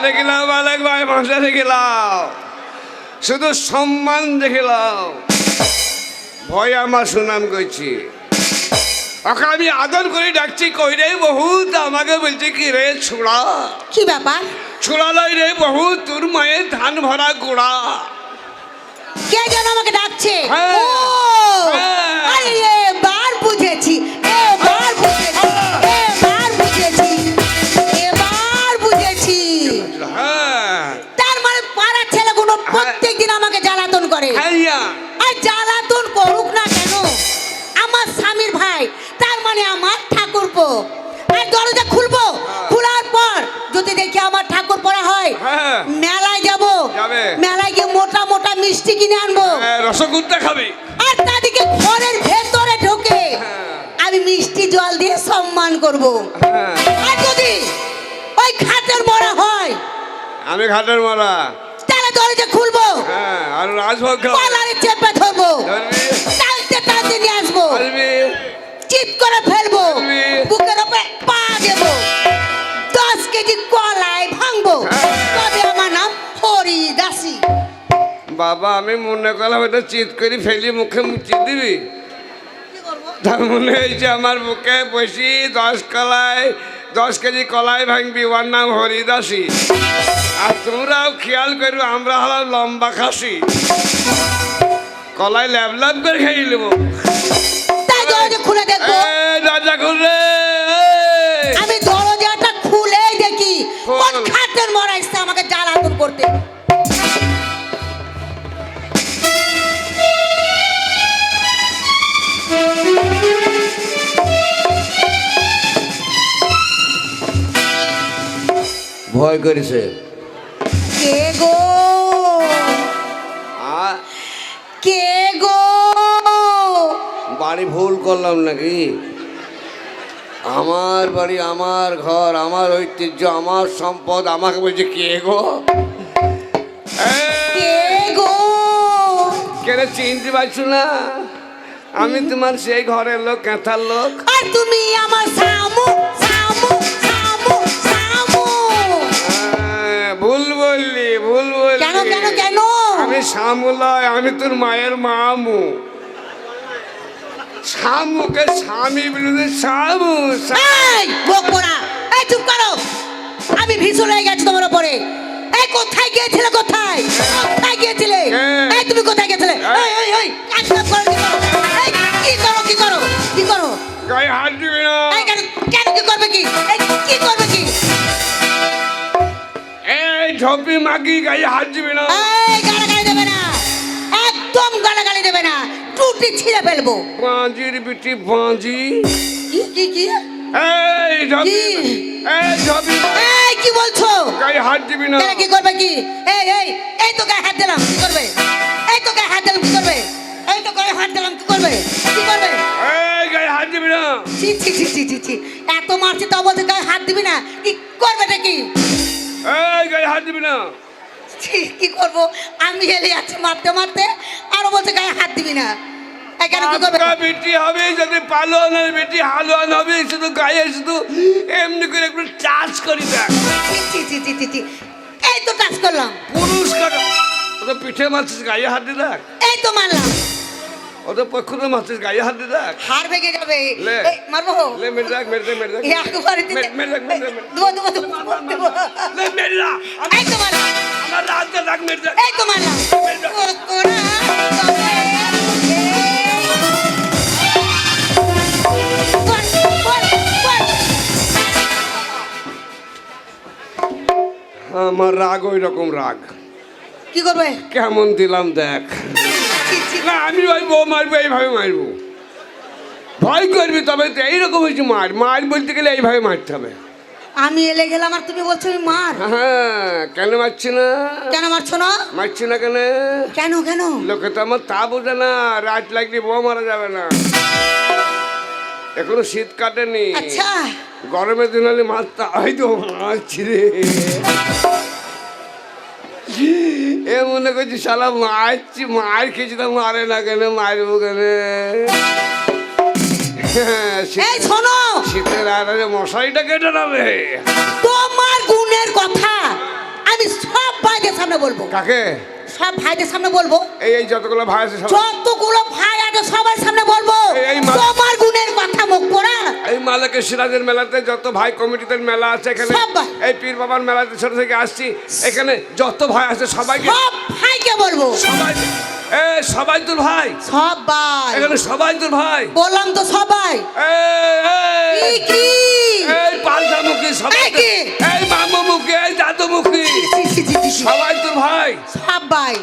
দেখিলাম মালিক ভাই ভাষা দেখিলাম। শুধু সম্মান দেখিলাম। ভয় আমার সুনাম করছি ওকে আমি আদর করে ডাকছি কই রে বহুত আমাকে বলছে কি রে ছোড়া? কি ব্যাপার? ছোড়া লই রে বহুত তোর মায়ের ধান ভরা গোড়া। কে যেন আমাকে ডাকছে? হ্যাঁ, ও স্বামীর ভাই তার মানে আমার ঠাকুরপো। আর দরজা খুলবো? খোলার পর যদি দেখি আমার ঠাকুর পড়া হয় হ্যাঁ। মেলায় যাব। যাবে। মেলায় গিয়ে মোটা মোটা মিষ্টি কিনে আনব। হ্যাঁ, রসগোল্লা খাবি। আর তাদেরকে ঘরের ভেতরে ঢোকে আমি মিষ্টি জল দিয়ে সম্মান করব। হ্যাঁ। আর যদি ওই খাটের মরা হয় আমি ঘাটের মরা তাহলে দরজা খুলবো। হ্যাঁ আর রাজভোগ খাব। চেপে ধরবো। টানতে নিয়ে আসব। চিপ করে ফেলব। বুকের উপরে পা দেবো। দশ কেজি কলায় ভাঙবো। তবে আমার নাম হরি দাসী বাবা আমি মনে করলাম এটা চিত করে ফেলি মুখে মুচি দিবি। তার মনে হয়েছে আমার বুকে বসি দশ কলায় দশ কেজি কলাই ভাঙবি ওর নাম হরিদাসী। আর তোমরাও খেয়াল করবে আমরা হলাম লম্বা খাসি। কলাই ল্যাব ল্যাব করে খেয়ে নেব। তাই দরজা খুলে দেখব। এই, দরজা খুলবে আমি দরজাটা খুলেই দেখি। কোন খাটের মরা এসছে আমাকে জ্বালাতন করতে। ভয় করেছে। কে গো? বাড়ি ভুল করলাম নাকি? আমার বাড়ি আমার ঘর আমার ঐতিহ্য আমার সম্পদ আমাকে বলছে কে গো? কেন চিনতে পারছ না? আমি তোমার সেই ঘরের লোক কাঁথার লোক। আর তুমি আমার সামু সামু সামু সামু ভুল বললি ভুল বললি। কেন কেন কেন? আমি শামু লয় আমি তোর মায়ের মামু। শামুকে স্বামী বলে শামু এই বকবরা এই চুপ করো। আমি ভীষণ হয়ে গেছি তোমার উপরে। এই কোথায় গিয়েছিলে কোথায়? কোথায় গিয়েছিলে। এই তুমি কোথায় গিয়েছিলে? এই এই এই কাজটা করো কি করো? এই কি করো কি করো? কি করো? গায়ে হাত দিবি না। এই কেন কেন কি করবে কি? এই কি করবে কি? এই ঝপি মাগি গায়ে হাত দিবি না। এই গালাগালি দেবে না। একদম গালাগালি দেবে না। টুটি ছিঁড়ে ফেলব। বাঁজির বিটি বাঁজি। কি কি কি? এই কি? এই ঝপি। এই কি বলছো? গায়ে হাত দিবি না। কি করবে কি? এই এই এই তো গায়ে হাত দিলাম কি করবে? এই তো গায়ে হাত দিলাম কি করবে? এই তো গায়ে হাত দিলাম কি করবে? কি করবে? এই গায়ে হাত দিবি না। ছি ছি ছি ছি ছি ছি। এত মারছি তাও বলছে গায়ে হাত দিবি না কি করবেটা কি? এই গায়ে হাত দিবি না। ছি, কি করব? আমি হেলে যাচ্ছি মারতে মারতে আরও বলছে গায়ে হাত দিবি না। বেটি হবে যদি পালোয়ানের বেটি হালুয়ান হবে শুধু গায়ে শুধু এমনি করে একটু চাষ করি দেখ। ছি, ছি ছি ছি ছি ছি। এই তো টাচ করলাম। পুরুষ পিঠে মারছিস গায়ে হাত দিয়ে দেখ। এই তো মারলাম। মারছিস গায়ে হাত দিয়ে দেখ। হার ভেঙে যাবে। লে। মারবো? লে মেরে দেখ মেরে দেখ মেরে দেখ। একবারে দিতে মেরে- মেরে দেখ মেরে দেখ মেরে দেখ। দেবো দেবো দেবো দেবো। লে মেরে দেখ। এই মারলাম। দেখ মেরে দেখ এই তো মারলাম কোকোরা তবে এ। বল, বল, বল। আমার রাগ ওই রকম রাগ কি করবে কেমন দিলাম দেখ। না আমি ওই বউ মারবো এইভাবে মারবো ভয় করবি তবে তো এইরকম হয়েছে মার মার বলতে গেলে এইভাবে মারতে হবে আমি এলে গেলাম আর তুমি বলছো আমি মার। হ্যাঁ কেন মারছি না? কেন মারছো না? মারছি না কেন? কেন কেন? লোকে তো আমার তা বোঝে না রাত লাগলে বউ মারা যাবে না। এখনও শীত কাটেনি। আচ্ছা। গরমের দিন হলে মারতে হয় তো মারছি রে। এ মনে করছি শালা মারছি মার খেয়েছি তো মারে না কেন মারবো কেন? হ্যাঁ, শোনো শীতের আগে মশারিটা কেটে নেবে। তোমার গুণের কথা আমি সব ভাইদের সামনে বলব। কাকে? সব ভাইদের সামনে বলব। এই এই যতগুলো ভাই আছে সব যতগুলো ভাই আছে সবার সামনে বলব। তোমার গুণের কথা মুখ পড়া। এই মালিকের সিরাজের মেলাতে যত ভাই কমিটিদের মেলা আছে এখানে এই পীর বাবার মেলাতে ছোট থেকে আসছি এখানে যত ভাই আছে সবাইকে সব ভাইকে বলব। সবাই এ সবাই তোর ভাই। সব ভাই এখানে সবাই তোর ভাই। বললাম তো সবাই। কি এই, সবাই এই এই। সবাই তোর ভাই। সব ভাই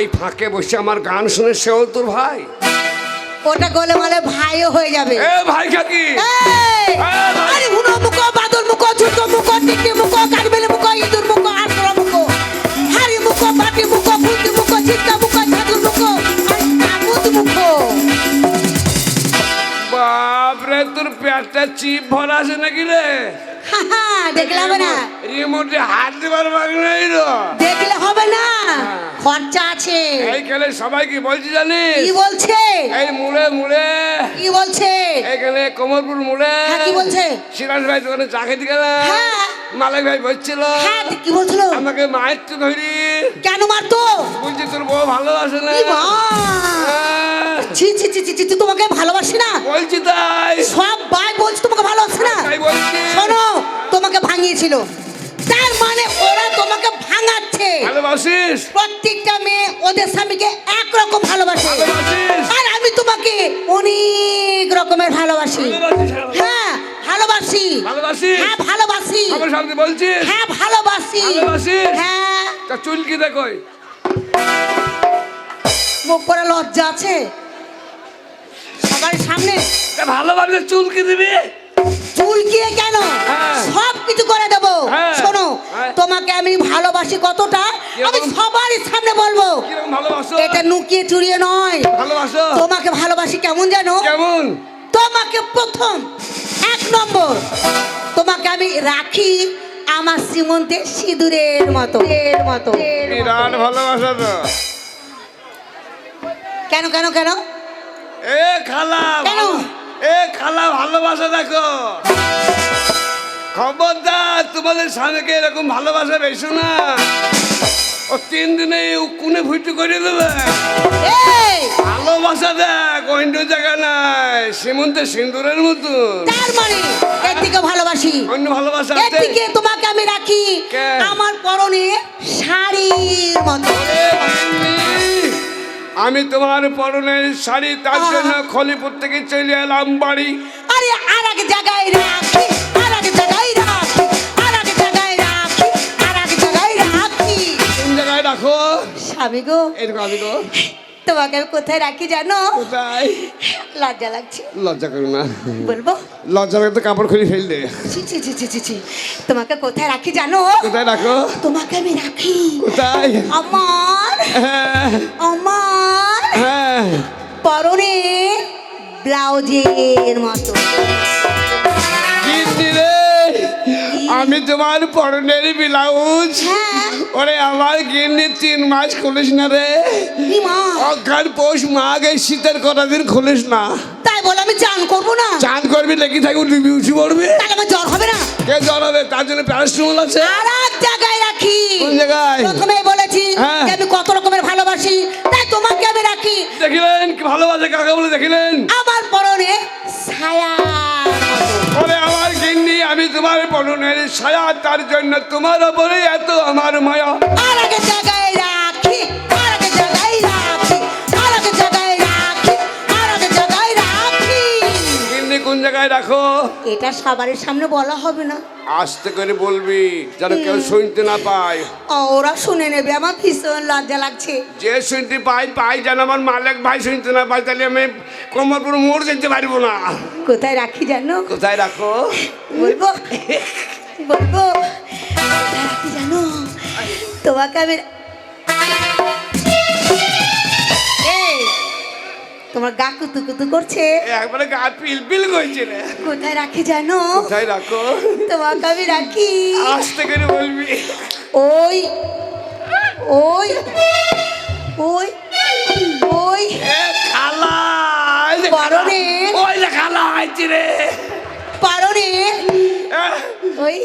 এই ফাঁকে বসে আমার গান শুনে সেও তোর ভাই। ওটা গলে মালে ভাইও হয়ে যাবে। এ ভাই কাকি। আরে হুনো মুখো বাদল মুখো ঝুটো মুখো টিকি মুখো কারবেলে মুখো ইঁদুর মুখো আটরা মুখো। হাড়ি মুখো বাটি মুখো ফুলতি মুখো চিত্তা মুখো। পেটটা চিপ ভরা আছে নাকি রে? হা হা, দেখলে হবে না। রিমোটে হাত দিবার ভাগ নেই রে দেখলে হবে না। খরচা আছে। এইখানে সবাই কি বলছি জানিস? কি বলছে? এই মুড়ে মুড়ে। কি বলছে? এখানে কোমরপুর মুড়ে। হ্যাঁ, কি বলছে? সিরাজ ভাই দোকানে চা খেতে গেলাম হ্যাঁ। মালিক ভাই বলছিল হ্যাঁ কি বলছিল। আমাকে মায়ের তো ধরি কেন মারতো? বলছি তোর বউ না? কি মা? হ্যাঁ, ছি ছি ছি ছি, ছি তোমাকে ভালোবাসি না। বলছি তাই। সব ভাই বলছে তোমাকে ভালোবাসে না। শোনো তোমাকে ভাঙিয়েছিল। তার মানে ওরা তোমাকে ভাঙাচ্ছে। ভালোবাসিস? প্রত্যেকটা মেয়ে ওদের স্বামীকে একরকম ভালোবাসে। আর আমি তোমাকে অনেক রকমের ভালোবাসি। হ্যাঁ ভালোবাসি। হ্যাঁ ভালোবাসি। আমার সামনে বলছিস? হ্যাঁ ভালোবাসি? হ্যাঁ। তা চুল কি দেখোই। মুখ করে লজ্জা আছে? সবার সামনে। তা ভালোবাসলে চুল কি দিবি? চুলকিয়ে কেন? হ্যাঁ। সব কিছু করে দেবো। হ্যাঁ। শোনো হ্যাঁ। তোমাকে আমি ভালোবাসি কতটা? আমি? সবার সামনে বলব। এটা নুকিয়ে চুরিয়ে নয়। তোমাকে ভালোবাসি কেমন জানো? কেমন? তোমাকে প্রথম এক নম্বর তোমাকে আমি রাখি আমার সীমন্তে সিঁদুরের মতো। এর মতো। বিরাট ভালোবাসা তো। কেন কেন কেন? এ খালা কেন? এ খালা ভালোবাসা দেখো। খবরদার তোমাদের স্বামীকে এরকম ভালোবাসা বেশি না। ও তিন দিনে কুনে ফুটু করে দেবে। ভালোবাসা দেখ অন্য জায়গা নাই সীমন্তে সিন্দুরের মতো তার মানে এর ভালোবাসি। অন্য ভালোবাসা এর তোমাকে আমি রাখি? আমার পরনে আমি তোমার পরনের শাড়ি তার। জন্য খলিপুর থেকে চলে এলাম বাড়ি। আরে আর এক জায়গায় রাখি আর এক জায়গায় রাখি আর এক জায়গায় রাখি আর এক জায়গায় রাখি। কোন জায়গায় রাখো? স্বামী গো। এরকম আমি তো তোমাকে আমি কোথায় রাখি জানো? কোথায়? লজ্জা লাগছে। লজ্জা করো না। বলব? লজ্জা তো কাপড় খুলে ফেল দে। ছি ছি ছি ছি ছি ছি। তোমাকে কোথায় রাখি জানো? কোথায় রাখো? তোমাকে আমি রাখি। কোথায়? আমার। হ্যাঁ। আমার। হ্যাঁ। পরনে ব্লাউজের মতো। আমি তোমার পরনের ব্লাউজ। হ্যাঁ। ওরে আমার গিন্নি তিন মাস খুলিস না রে। অজ্ঞান পৌষ মাঘ এই শীতের কটা দিন খুলিস না। তাই বলে আমি চান করব না। চান করবি লেগে থাকবি উঠবি উঠি পড়বি। তাহলে আমার জ্বর হবে না? কে জ্বর হবে? তার জন্য প্যারাসিটামল আছে। আর এক জায়গায় রাখি। কোন জায়গায়? প্রথমেই বলেছি হ্যাঁ। যে আমি কত রকমের ভালোবাসি তাই তোমাকে আমি রাখি। দেখিলেন? কি ভালোবাসে কাকে বলে দেখিলেন? আমার পরনে ছায়া। আমি তোমার পরনের ছায়া তার জন্য তোমার ওপরে এত আমার মায়া। কোন জায়গায় রাখো? এটা সবার সামনে বলা হবে না। আস্তে করে বলবি যেন কেউ শুনতে না পায়। ওরা শুনে নেবে আমার ভীষণ লজ্জা লাগছে। যে শুনতে পাই পাই যেন আমার মালিক ভাই শুনতে না পাই তাহলে আমি কোমরপুর মোড় যেতে পারব না। কোথায় রাখি জানো? কোথায় রাখো? বলব। বলব। কোথায় রাখি জানো? তোমাকে আমি তোমার গা কুতু কুতু করছে। একবারে গা পিল পিল করছে রে। কোথায় রাখি জানো? কোথায় রাখো? তোমাকে আমি রাখি। আস্তে করে বলবি। ওই ওই ওই ওই। বড় রে। ওই লেখা লাগাইছি রে। পারো রে ওই